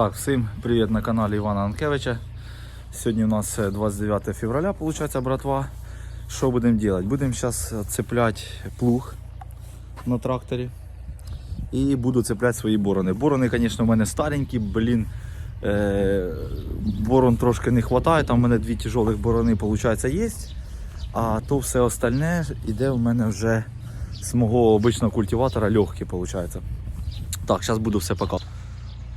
Так, всім привіт на каналі Івана Анкевича. Сьогодні у нас е, 29 февраля, получается, братва. Що будемо робити? Будемо зараз цепляти плуг на тракторі. І буду цепляти свої борони. Борони, звісно, у мене старенькі, блін. Е, борон трошки не вистачає, там у мене дві тяжелих борони, виходить, є. А то все остальне йде у мене вже з мого обичного культиватора легкі. Так, зараз буду все показувати.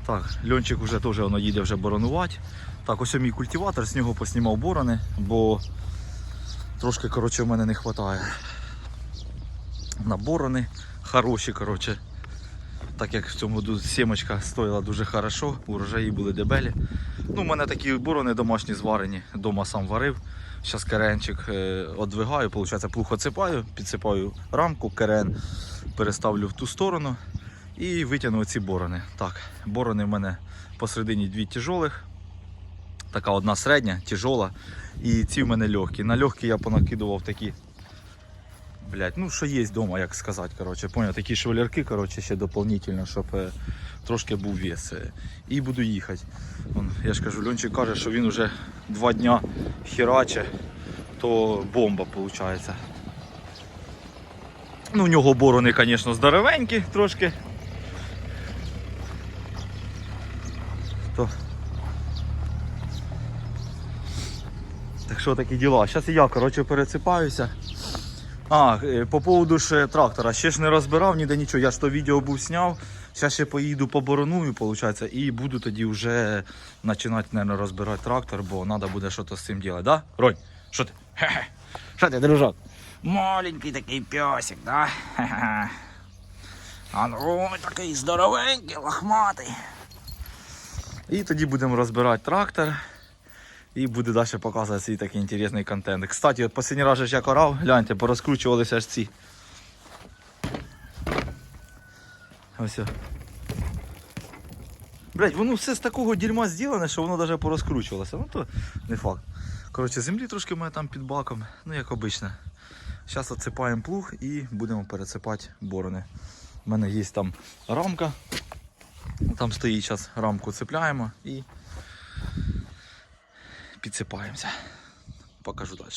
Так, льончик вже теж воно їде вже боронувати. Так, ось мій культиватор, з нього поснімав борони, бо трошки коротше, в мене не вистачає. На борони хороші, коротше. Так як в цьому сімочка стоїла дуже хорошо, урожаї були дебелі. Ну, у мене такі борони домашні зварені, дома сам варив. Зараз керенчик е, одвигаю, плуг оцепаю, підсипаю рамку, керен переставлю в ту сторону і витягну ці борони. Так, борони в мене посередині дві тяжолих. Така одна середня, тяжола. І ці в мене легкі. На легкі я понакидував такі. Блять, ну що є вдома, як сказати, коротше, поняв, такі швалерки, коротше, ще дополнительно, щоб е, трошки був вес. е. І буду їхати. Вон, я ж кажу, Льончик каже, що він вже два дня хераче, то бомба виходить. Ну, у нього борони, звісно, здоровенькі трошки. Що такі діла. Зараз і я, коротше, пересипаюся. А, е, по поводу ж трактора. Ще ж не розбирав ніде нічого. Я ж то відео був зняв. Зараз ще поїду побороную, виходить, і буду тоді вже починати, мабуть, розбирати трактор, бо треба буде щось з цим робити, да? Ронь, що ти? Що ти, дружок? Маленький такий пьосик, да? Хе-хе. А ну, такий здоровенький, лохматий. І тоді будемо розбирати трактор. І буде далі показувати свій такий інтересний контент. Кстати, от останній раз ж я корав, гляньте, порозкручувалися аж ці. Ось. Блять, воно все з такого дерьма зроблене, що воно навіть порозкручувалося. Ну то не факт. Коротше, землі трошки мене там під баком, ну як обично. Зараз отсипаємо плуг і будемо пересипати борони. У мене є там рамка. Там стоїть зараз рамку цепляємо і підсипаємося. Покажу далі.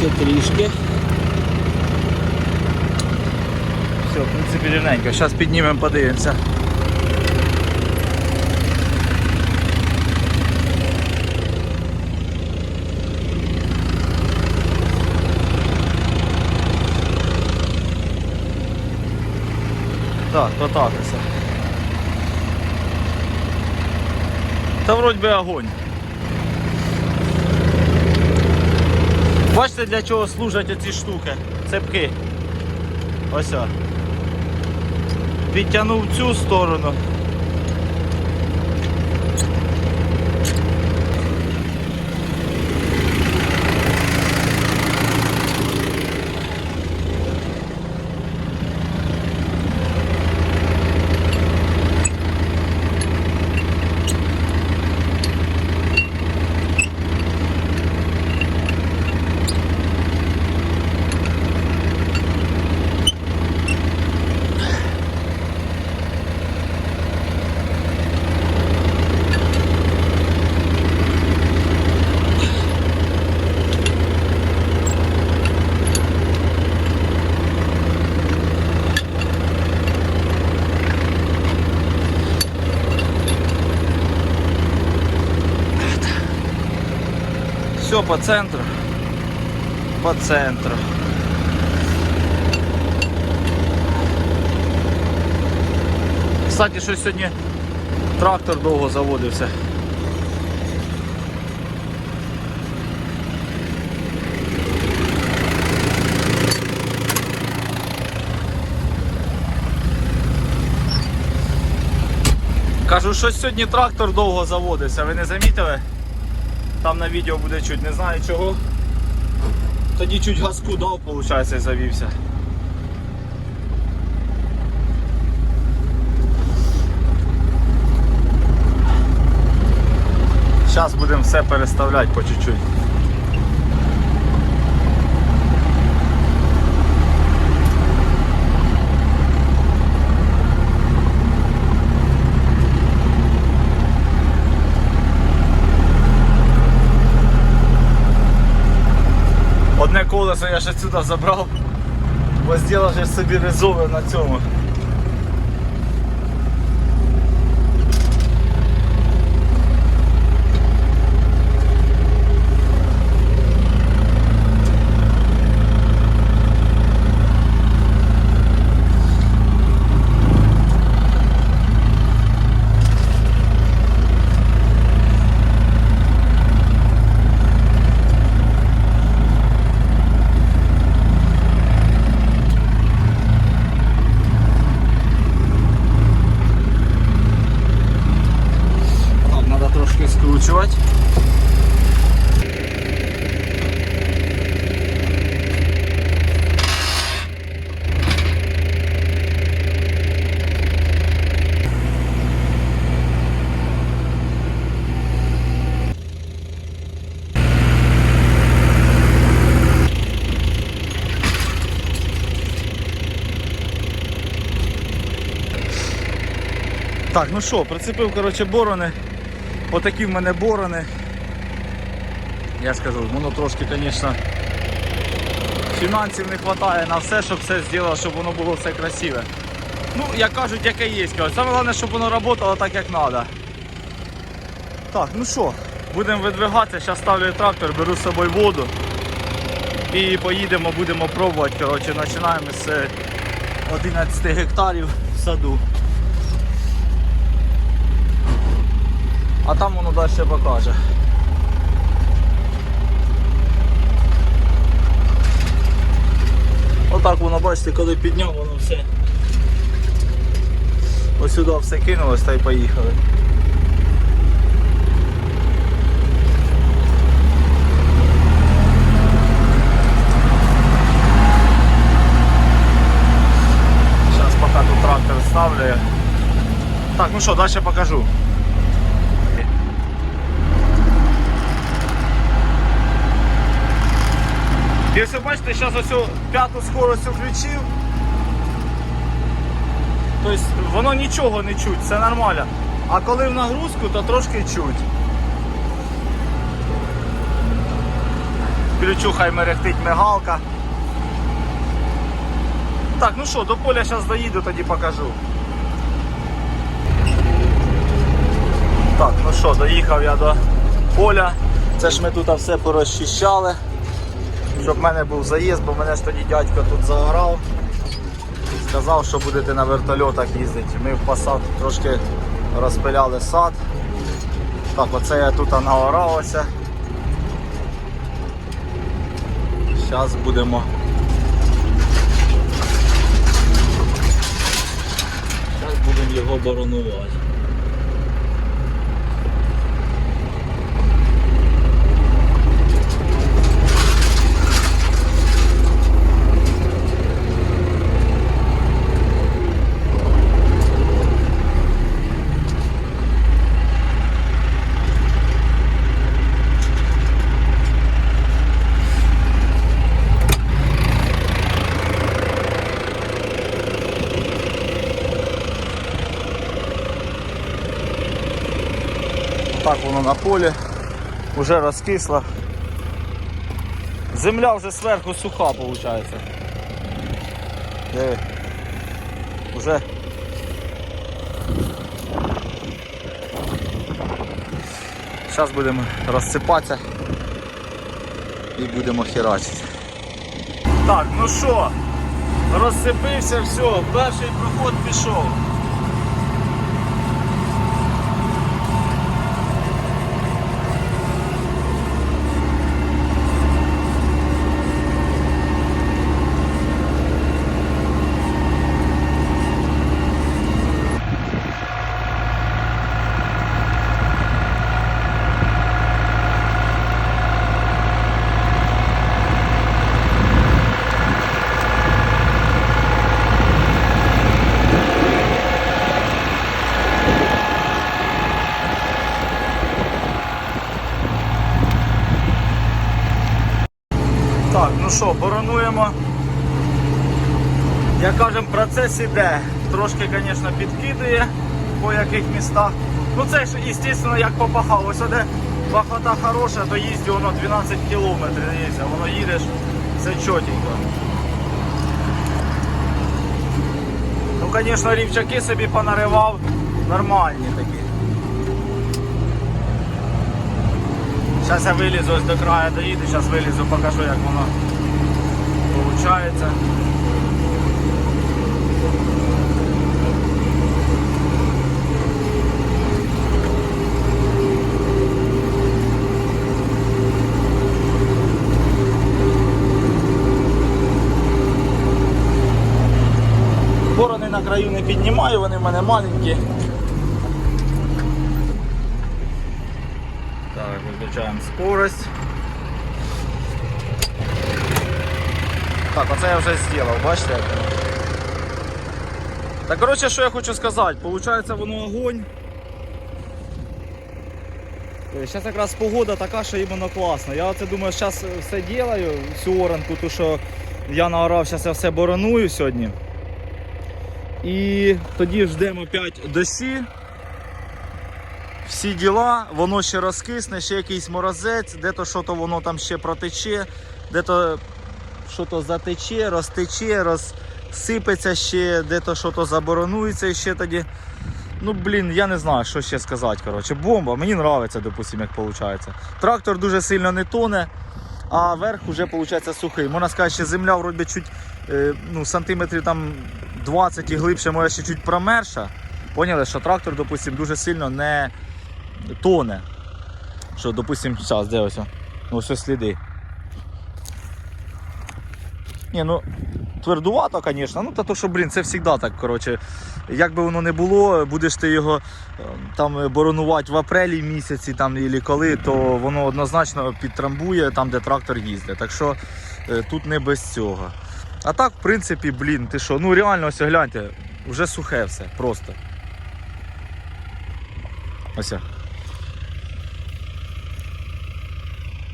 Ще трішки. Все, в принципі. Зараз піднімемо, подивимося. Так, ось. Та вроді би огонь. Бачите, для чого служать оці штуки, цепки. Ось. Підтягнув цю сторону. По центру. По центру. Кстати, що сьогодні трактор довго заводився. Кажу, що сьогодні трактор довго заводився, ви не замітили? Там на відео буде чуть, не знаю чого. Тоді чуть газку дав, виходить, і завівся. Зараз будемо все переставляти по чуть-чуть. Я ще сюди забрав, бо зробив собі резове на цьому. Так, треба трошки скручувати. Так, ну що, прицепив коротше, борони. Отакі в мене борони. Я ж кажу, воно трошки, звісно, фінансів не вистачає на все, щоб все зробити, щоб воно було все красиве. Ну, як кажуть, яке є. кажуть. Саме головне, щоб воно працювало так, як треба. Так, ну що, будемо видвигатися, зараз ставлю трактор, беру з собою воду. І поїдемо, будемо пробувати. Коротше, починаємо з е, 11 гектарів в саду. А там воно далі покаже. Отак воно, бачите, коли підняв, воно все. Ось сюди все кинулось та й поїхали. Зараз поки тут трактор ставлю. Так, ну що, далі покажу. Якщо бачите, зараз ось п'яту скорость включив. Тобто воно нічого не чуть, все нормально. А коли в нагрузку, то трошки чуть. Включу, хай мерехтить мигалка. Так, ну що, до поля зараз доїду, тоді покажу. Так, ну що, доїхав я до поля. Це ж ми тут все порозчищали щоб в мене був заїзд, бо мене ж тоді дядько тут загорав. Сказав, що будете на вертольотах їздити. Ми в посад трошки розпиляли сад. Так, оце я тут наорався. Зараз будемо. Зараз будемо його боронувати. Воно на полі, вже розкисло. Земля вже зверху суха виходить. Уже Зараз будемо розсипатися. і будемо херачити. Так, ну що, розсипився, все, перший проход пішов. Так, ну що, боронуємо. Як кажемо, процес іде. Трошки, звісно, підкидує по яких містах. Ну це ж, звісно, як попахав. Ось де пахота хороша, то їздю воно 12 кілометрів, воно їдеш, все чотенько. Ну, звісно, рівчаки собі понаривав, нормальні такі. Зараз я вилізу ось до краю доїду, зараз вилізу, покажу як воно виходить. Борони на краю не піднімаю, вони в мене маленькі. Так, виключаємо скорость. Так, оце я вже зробив, бачите? Так, коротше, що я хочу сказати, Получається воно огонь. Зараз якраз погода така, що іменно класно. Я оце думаю, зараз все ділаю, всю оранку, ту, що я наорав, зараз я все бороную сьогодні. І тоді ждемо 5 досі. Всі діла, воно ще розкисне, ще якийсь морозець, де-то що то воно там ще протече, де-то що то затече, розтече, розсипеться ще, де-то що то заборонується ще тоді. Ну, блін, я не знаю, що ще сказати. Коротше, бомба, мені подобається, допустим, як виходить. Трактор дуже сильно не тоне, а верх вже виходить сухий. Можна сказати, що земля вроді чуть е, ну, сантиметрів там 20 і глибше, може ще чуть промерша. Поняли, що трактор, допустим, дуже сильно не тоне. Що, допустим, зараз, де? Ну, ось сліди. Ні, ну твердувато, звісно. Ну, та то, що, блін, це завжди так. коротше. Як би воно не було, будеш ти його е, там боронувати в апрелі місяці там, і коли, то воно однозначно підтрамбує там, де трактор їздить. Так що е, тут не без цього. А так, в принципі, блін, ти що, ну реально ось гляньте, вже сухе все, просто. Ось.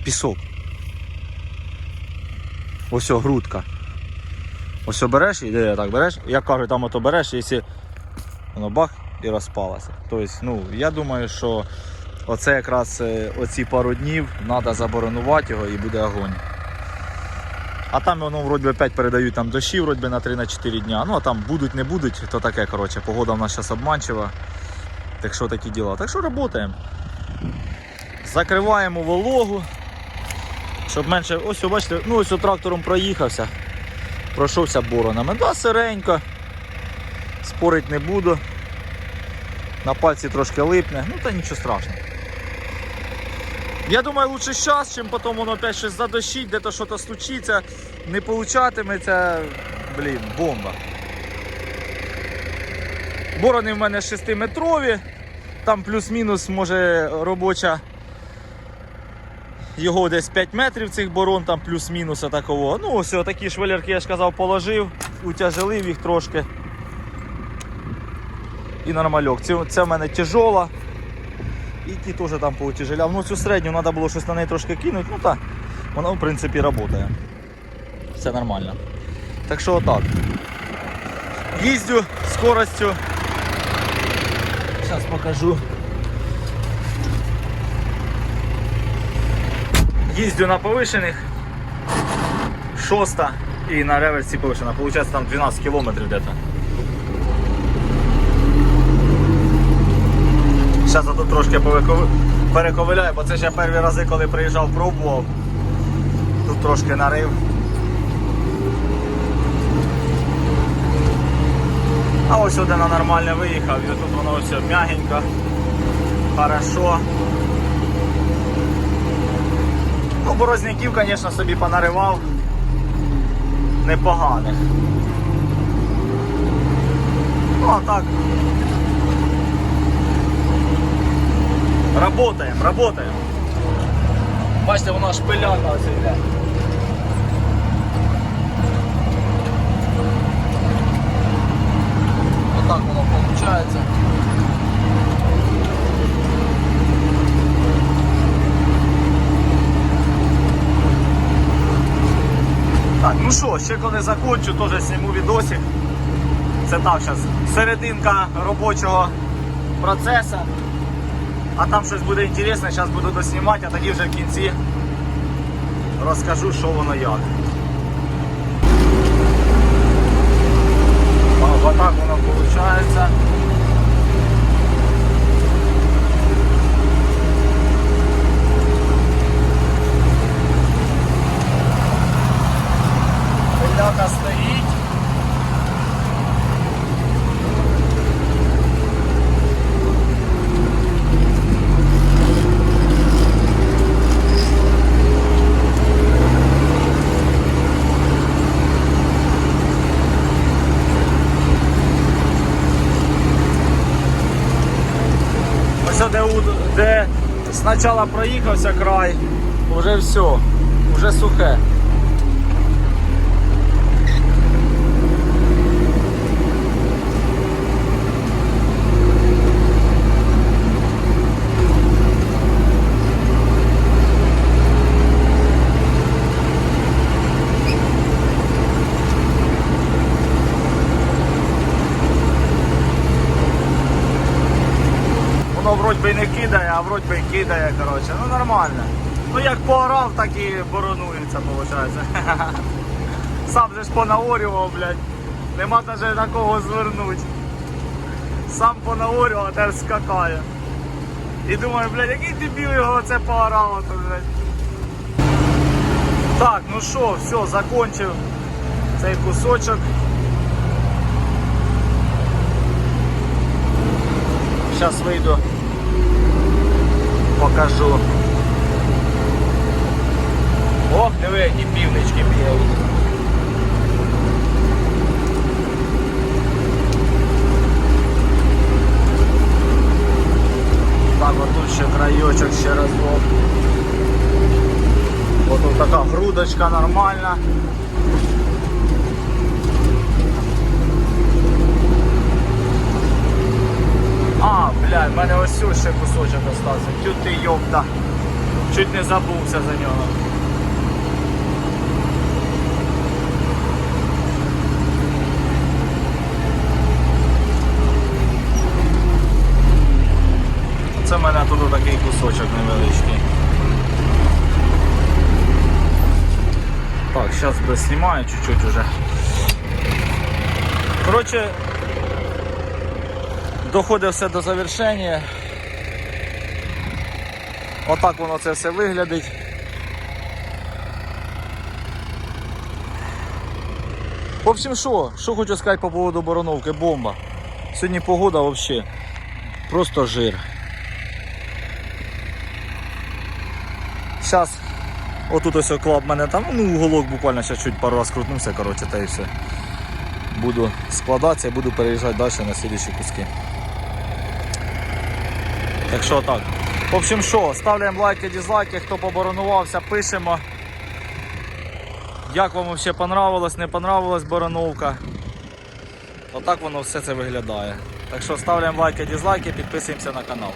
Пісок. Ось о, грудка. Ось о, береш і так береш, як кажуть, там ото береш, і якщо воно бах і розпалося. Тобто, ну, я думаю, що оце якраз е, оці пару днів треба заборонувати його і буде огонь. А там воно вроді опять передають там дощі вроді на 3-4 дня. Ну а там будуть, не будуть, то таке, коротше, погода в нас зараз обманчива. Так що такі діла. Так що працюємо. Закриваємо вологу. Щоб менше. Ось, бачите, ну ось трактором проїхався. Пройшовся боронами. Да, сиренько. Спорить не буду. На пальці трошки липне, ну та нічого страшного. Я думаю, лучше зараз, чим потім воно опять щось задощить, де-то щось случиться, не получатиметься. Блін, бомба. Борони в мене 6-метрові, там плюс-мінус може робоча. Його десь 5 метрів цих борон, там плюс-мінус такого. Ну, ось такі швелерки, я ж казав, положив, утяжелив їх трошки. І нормальок. Це, це в мене тяжола. І ті теж там поутяжеляв. Ну цю середню треба було щось на неї трошки кинути, ну так, вона в принципі працює. Все нормально. Так що отак. Їздю скоростю. Зараз покажу. Їздю на повишених. Шоста і на реверсі повишена. Получається там 12 кілометрів десь. Зараз я тут трошки перековиляю, бо це я перші рази, коли приїжджав, пробував. Тут трошки нарив. А ось сюди на нормальне виїхав, і тут воно все м'ягенько, хорошо. Ну, борозняків, звісно, собі понаривав непоганих. Ну, а так. Работаем, работаем. Бачите, воно шпиляка ось. Отак воно виходить. Ну що, ще коли закончу, теж зніму відосик. Це так зараз серединка робочого процесу. А там щось буде інтересне, зараз буду доснімати, а тоді вже в кінці розкажу, що воно як. Отак воно виходить. Пиляка стоїть. Ось де, у- де спочатку проїхався край, вже все, вже сухе. Воно вроді би не кидає, а вроді би і кидає, коротше. Ну нормально. Ну як поорав, так і боронується, виходить. Сам же ж понаорював, блядь. Нема навіть на кого звернути. Сам понаорював, а теж скакає. І думаю, блядь, який дебіл його це поорало, то, блядь. Так, ну що, все, закончив цей кусочок. Сейчас выйду, покажу. Ох, диви, які півнички б'ють. Так, отут ще краєчок ще разок. Ось тут така грудочка нормальна. А, блядь, в мене ось ще кусочок остався. Тю ти йопта. Чуть не забувся за нього. Це в мене тут такий кусочок невеличкий. Так, зараз доснімаю чуть-чуть уже. Коротше, доходить все до завершення. Отак воно це все виглядить. В общем, що? Що хочу сказати по поводу Бороновки, бомба. Сьогодні погода взагалі просто жир. Зараз отут ось оклад в мене там, ну уголок буквально ще чуть пару раз крутнувся, коротше, та і все. Буду складатися і буду переїжджати далі на слідчі куски. Так що так. В общем, що, ставляємо лайки, дізлайки, хто поборонувався, пишемо. Як вам взагалі понравилось, не понравилась бороновка. Отак воно все це виглядає. Так що ставляємо лайки, дізлайки, підписуємося на канал.